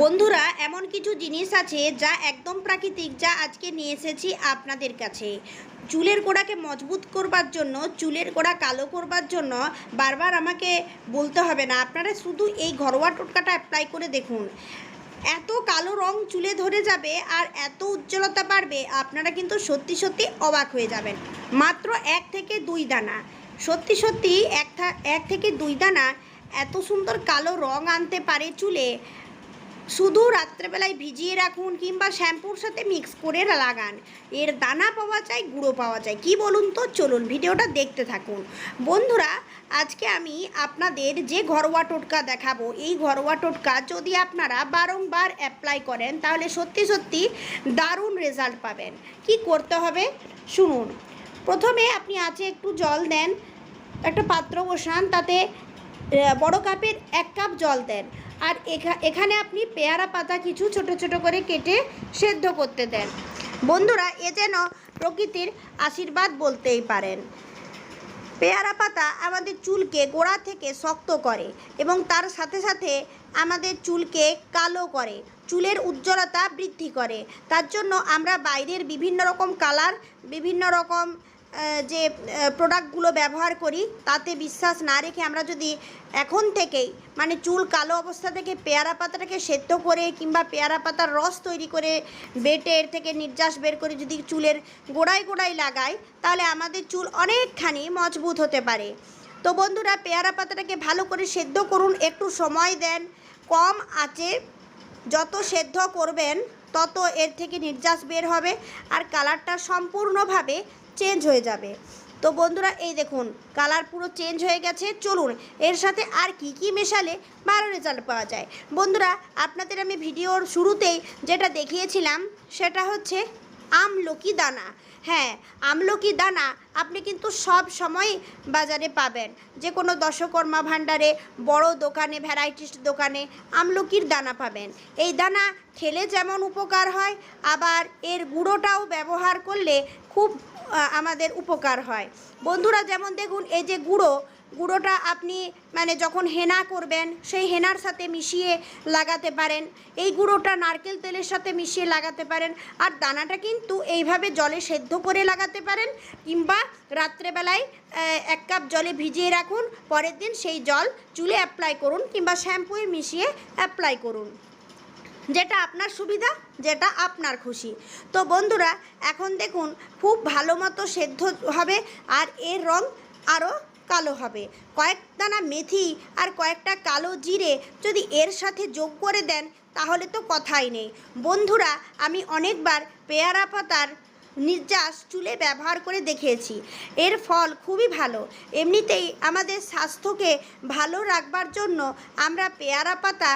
বন্ধুরা, এমন কিছু জিনিস আছে যা একদম প্রাকৃতিক যা আজকে নিয়ে এসেছি আপনাদের কাছে। চুলের গোড়াকে মজবুত করবার জন্য, চুলের গোড়া কালো করবার জন্য বারবার আমাকে বলতে হবে না। আপনারা শুধু এই ঘরোয়া টোটকাটা অ্যাপ্লাই করে দেখুন। এত কালো রং চুলে ধরে যাবে আর এত উজ্জ্বলতা বাড়বে, আপনারা কিন্তু সত্যি সত্যি অবাক হয়ে যাবেন। মাত্র এক থেকে দুই দানা। সত্যি সত্যি এক এক থেকে দুই দানা এত সুন্দর কালো রং আনতে পারে চুলে। শুধু রাত্রেবেলায় ভিজিয়ে রাখুন কিংবা শ্যাম্পুর সাথে মিক্স করে লাগান। এর দানা পাওয়া যায়, গুঁড়ো পাওয়া যায়। কি বলুন তো? চলুন ভিডিওটা দেখতে থাকুন। বন্ধুরা, আজকে আমি আপনাদের যে ঘরোয়া টোটকা দেখাবো, এই ঘরোয়া টোটকা যদি আপনারা বারংবার অ্যাপ্লাই করেন, তাহলে সত্যি সত্যি দারুণ রেজাল্ট পাবেন। কি করতে হবে? শুনুন। প্রথমে আপনি আছে একটু জল দেন, একটা পাত্র বসান, তাতে বড় কাপের এক কাপ জল দেন। আর এখা- এখানে আপনি পেয়ারা পাতা কিছু ছোট ছোট করে কেটে সেদ্ধ করতে দেন। বন্ধুরা, এ যেন প্রকৃতির আশীর্বাদ বলতেই পারেন। পেয়ারা পাতা আমাদের চুলকে গোড়া থেকে শক্ত করে এবং তার সাথে সাথে আমাদের চুলকে কালো করে। চুলের উজ্জ্বলতা বৃদ্ধি করে। তার জন্য আমরা বাইরের বিভিন্ন রকম কালার, বিভিন্ন রকম যে প্রোডাক্টগুলো ব্যবহার করি, তাতে বিশ্বাস না রেখে আমরা যদি এখন থেকেই মানে চুল কালো অবস্থা থেকে পেয়ারা পাতাটাকে সেদ্ধ করে কিংবা পেয়ারা পাতার রস তৈরি করে বেটে এর থেকে নির্যাস বের করে যদি চুলের গোড়ায় গোড়ায় লাগাই, তাহলে আমাদের চুল অনেকখানি মজবুত হতে পারে। তো বন্ধুরা, পেয়ারা পাতাটাকে ভালো করে সেদ্ধ করুন, একটু সময় দেন, কম আঁচে যত সেদ্ধ করবেন তত এর থেকে নির্যাস বের হবে আর কালারটা সম্পূর্ণভাবে চেঞ্জ হয়ে যাবে। তো বন্ধুরা, এই দেখুন, কালার পুরো চেঞ্জ হয়ে গেছে। চলুন, এর সাথে আর কি কি মেশালে ভালো রেজাল্ট পাওয়া যায়। বন্ধুরা, আপনাদের আমি ভিডিওর শুরুতেই যেটা দেখিয়েছিলাম, সেটা হচ্ছে আমলকি দানা। হ্যাঁ আমলকি দানা আপনি কিন্তু সব সময় বাজারে পাবেন। যে কোনো দশকর্মা ভাণ্ডারে, বড় দোকানে ভ্যারাইটিস দোকানে আমলকির দানা পাবেন। এই দানা খেলে যেমন উপকার হয়, আবার এর গুঁড়োটাও ব্যবহার করলে খুব আমাদের উপকার হয়। বন্ধুরা যেমন দেখুন, এই যে গুঁড়ো গুঁড়োটা আপনি মানে যখন হেনা করবেন, সেই হেনার সাথে মিশিয়ে লাগাতে পারেন। এই গুঁড়োটা নারকেল তেলের সাথে মিশিয়ে লাগাতে পারেন। আর দানাটা কিন্তু এইভাবে জলে সেদ্ধ করে লাগাতে পারেন কিংবা রাত্রেবেলায় এক কাপ জলে ভিজিয়ে রাখুন। পরের দিন সেই জল চুলে অ্যাপ্লাই করুন কিংবা শ্যাম্পুয়ে মিশিয়ে অ্যাপ্লাই করুন। যেটা আপনার সুবিধা, যেটা আপনার খুশি। তো বন্ধুরা, এখন দেখুন, খুব ভালো মতো সেদ্ধ হবে আর এর রং আরও কালো হবে। কয়েক দানা মেথি আর কয়েকটা কালো জিরে যদি এর সাথে যোগ করে দেন, তাহলে তো কথাই নেই। বন্ধুরা, আমি অনেকবার পেয়ারা পাতার নির্যাস চুলে ব্যবহার করে দেখিয়েছি। এর ফল খুবই ভালো। এমনিতেই আমাদের স্বাস্থ্যকে ভালো রাখবার জন্য আমরা পেয়ারা পাতা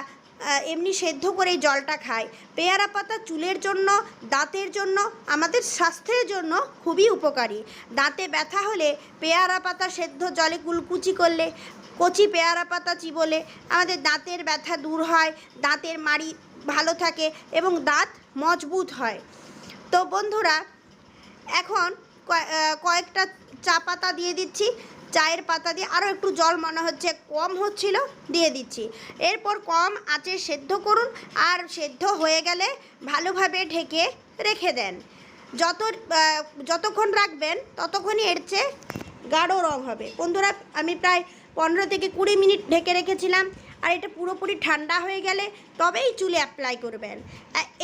এমনি সেদ্ধ করে জলটা খায়। পেয়ারা পাতা চুলের জন্য, দাঁতের জন্য, আমাদের স্বাস্থ্যের জন্য খুবই উপকারী। দাঁতে ব্যথা হলে পেয়ারা পাতা সেদ্ধ জলে কুলকুচি করলে, কচি পেয়ারা পাতা চিবলে আমাদের দাঁতের ব্যথা দূর হয়, দাঁতের মাড়ি ভালো থাকে এবং দাঁত মজবুত হয়। তো বন্ধুরা, এখন কয়- কয়েকটা চা পাতা দিয়ে দিচ্ছি। চায়ের পাতা দিয়ে আরও একটু জল মনে হচ্ছে, কম হচ্ছিল, দিয়ে দিচ্ছি। এরপর কম আঁচে সেদ্ধ করুন, আর সেদ্ধ হয়ে গেলে ভালোভাবে ঢেকে রেখে দেন। যত যতক্ষণ রাখবেন, ততক্ষণই এর চেয়ে গাঢ় রং হবে। বন্ধুরা, আমি প্রায় পনেরো থেকে কুড়ি মিনিট ঢেকে রেখেছিলাম, আর এটা পুরোপুরি ঠান্ডা হয়ে গেলে তবেই চুলে অ্যাপ্লাই করবেন।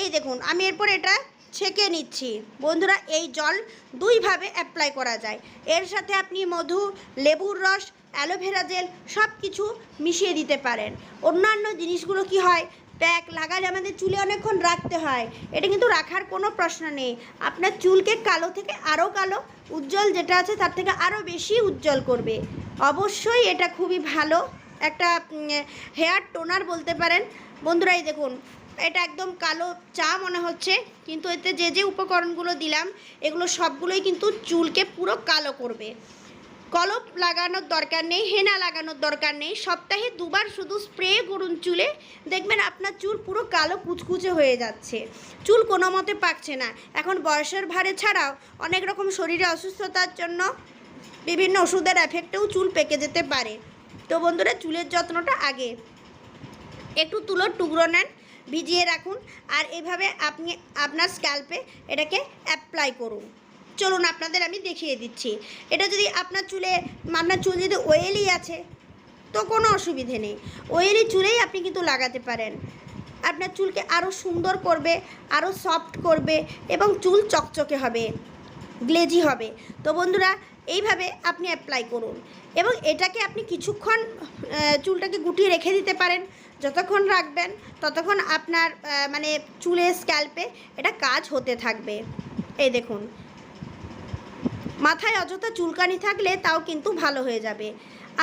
এই দেখুন, আমি এরপর এটা ছেঁকে নিচ্ছি। বন্ধুরা, এই জল দুইভাবে অ্যাপ্লাই করা যায়। এর সাথে আপনি মধু, লেবুর রস, অ্যালোভেরা জেল সব কিছু মিশিয়ে দিতে পারেন। অন্যান্য জিনিসগুলো কি হয়? প্যাক, লাগালে আমাদের চুলে অনেকক্ষণ রাখতে হয়। এটা কিন্তু রাখার কোনো প্রশ্ন নেই। আপনার চুলকে কালো থেকে আরও কালো, উজ্জ্বল যেটা আছে তার থেকে আরও বেশি উজ্জ্বল করবে। অবশ্যই এটা খুবই ভালো একটা হেয়ার টোনার বলতে পারেন। বন্ধুরা, এই দেখুন এটা একদম কালো চা মনে হচ্ছে, কিন্তু এতে যে যে উপকরণগুলো দিলাম, এগুলো সবগুলোই কিন্তু চুলকে পুরো কালো করবে। কলপ লাগানোর দরকার নেই, হেনা লাগানোর দরকার নেই, সপ্তাহে দুবার শুধু স্প্রে করুন চুলে, দেখবেন আপনার চুল পুরো কালো কুচকুচে হয়ে যাচ্ছে। চুল কোনো মতে পাকছে না। এখন বয়সের ভারে ছাড়াও অনেক রকম শরীরে অসুস্থতার জন্য বিভিন্ন ওষুধের এফেক্টেও চুল পেকে যেতে পারে। তো বন্ধুরা, চুলের যত্নটা আগে। একটু তুলোর টুকরো নেন ভিজিয়ে রাখুন আর এভাবে আপনি আপনার স্ক্যাল্পে এটাকে অ্যাপ্লাই করুন। চলুন আপনাদের আমি দেখিয়ে দিচ্ছি। এটা যদি আপনার চুলে, আপনার চুল যদি ওয়েলি আছে, তো কোনো অসুবিধে নেই। ওয়েলি চুলেই আপনি কিন্তু লাগাতে পারেন। আপনার চুলকে আরও সুন্দর করবে আরও সফট করবে এবং চুল চকচকে হবে গ্লেজি হবে। তো বন্ধুরা, এইভাবে আপনি অ্যাপ্লাই করুন। এবং এটাকে আপনি কিছুক্ষণ চুলটাকে গুটিয়ে রেখে দিতে পারেন। যতক্ষণ রাখবেন, ততক্ষণ আপনার মানে চুলের স্ক্যাল্পে এটা কাজ হতে থাকবে। এই দেখুন। মাথায় অযথা চুলকানি থাকলে তাও কিন্তু ভালো হয়ে যাবে।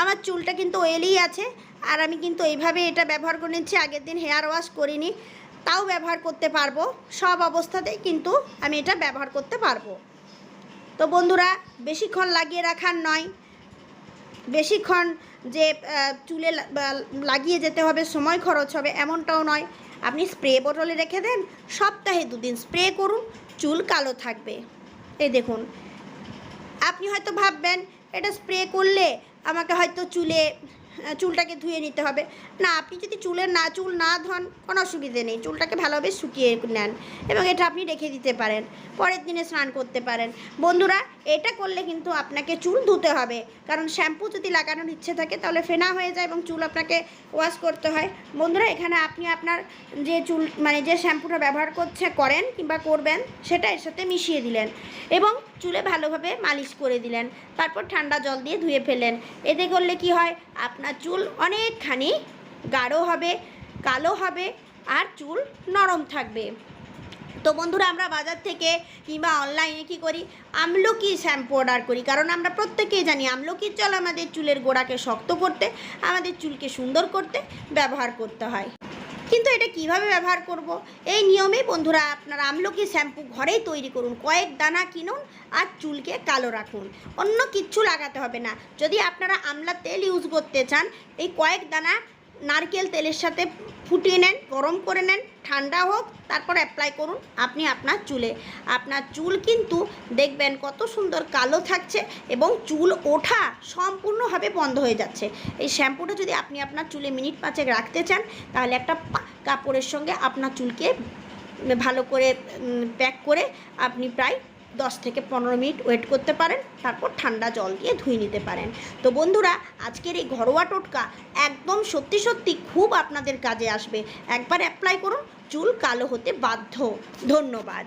আমার চুলটা কিন্তু ওয়েলেই আছে, আর আমি কিন্তু এইভাবে এটা ব্যবহার করে নিচ্ছি। আগের দিন হেয়ার ওয়াশ করিনি, তাও ব্যবহার করতে পারব। সব অবস্থাতেই কিন্তু আমি এটা ব্যবহার করতে পারব। তো বন্ধুরা, বেশিক্ষণ লাগিয়ে রাখার নয় বেশিক্ষণ যে চুলে লাগিয়ে যেতে হবে, সময় খরচ হবে এমনটাও নয়। আপনি স্প্রে বোতলে রেখে দেন, সপ্তাহে দুদিন স্প্রে করুন, চুল কালো থাকবে। এই দেখুন, আপনি হয়তো ভাববেন, এটা স্প্রে করলে আমাকে হয়তো চুলে, চুলটাকে ধুয়ে নিতে হবে। না, আপনি যদি চুলের না, চুল না ধন, কোনো অসুবিধে নেই। চুলটাকে ভালোভাবে শুকিয়ে নেন এবং এটা আপনি রেখে দিতে পারেন। পরের দিনে স্নান করতে পারেন। বন্ধুরা এটা করলে কিন্তু আপনাকে চুল ধুতে হবে। কারণ শ্যাম্পু যদি লাগানোর ইচ্ছে থাকে, তাহলে ফেনা হয়ে যায় এবং চুল আপনাকে ওয়াশ করতে হয়। বন্ধুরা, এখানে আপনি আপনার যে চুল মানে যে শ্যাম্পুটা ব্যবহার করছে, করেন কিংবা করবেন, সেটা এর সাথে মিশিয়ে দিলেন এবং চুলে ভালোভাবে মালিশ করে দিলেন। তারপর ঠান্ডা জল দিয়ে ধুয়ে ফেলেন এতে করলে কি হয়? আপনার চুল অনেকখানি গাঢ় হবে, কালো হবে, আর চুল নরম থাকবে। তো বন্ধুরা, আমরা বাজার থেকে কিংবা অনলাইনে কি করি? আমলকি শ্যাম্পু অর্ডার করি। কারণ আমরা প্রত্যেকেই জানি আমলকির জল আমাদের চুলের গোড়াকে শক্ত করতে, আমাদের চুলকে সুন্দর করতে ব্যবহার করতে হয়। কিন্তু এটা কীভাবে ব্যবহার করব? এই নিয়মে বন্ধুরা, আপনারা আমলকি শ্যাম্পু ঘরেই তৈরি করুন। কয়েক দানা কিনুন আর চুলকে কালো রাখুন। অন্য কিচ্ছু লাগাতে হবে না। যদি আপনারা আমলা তেল ইউজ করতে চান, এই কয়েক দানা নারকেল তেলের সাথে ফুটিয়ে নেন, গরম করে নেন, ঠান্ডা হোক, তারপর অ্যাপ্লাই করুন আপনি আপনার চুলে। আপনার চুল কিন্তু দেখবেন কত সুন্দর কালো থাকছে এবং চুল ওঠা সম্পূর্ণভাবে বন্ধ হয়ে যাচ্ছে। এই শ্যাম্পুটা যদি আপনি আপনার চুলে মিনিট পাঁচেক রাখতে চান, তাহলে একটা কাপড়ের সঙ্গে আপনার চুলকে ভালো করে প্যাক করে আপনি প্রায় দশ থেকে পনেরো মিনিট ওয়েট করতে পারেন, তারপর ঠান্ডা জল দিয়ে ধুয়ে নিতে পারেন। তো বন্ধুরা, আজকের এই ঘরোয়া টোটকা একদম সত্যি সত্যি খুব আপনাদের কাজে আসবে। একবার অ্যাপ্লাই করুন, চুল কালো হতে বাধ্য। ধন্যবাদ।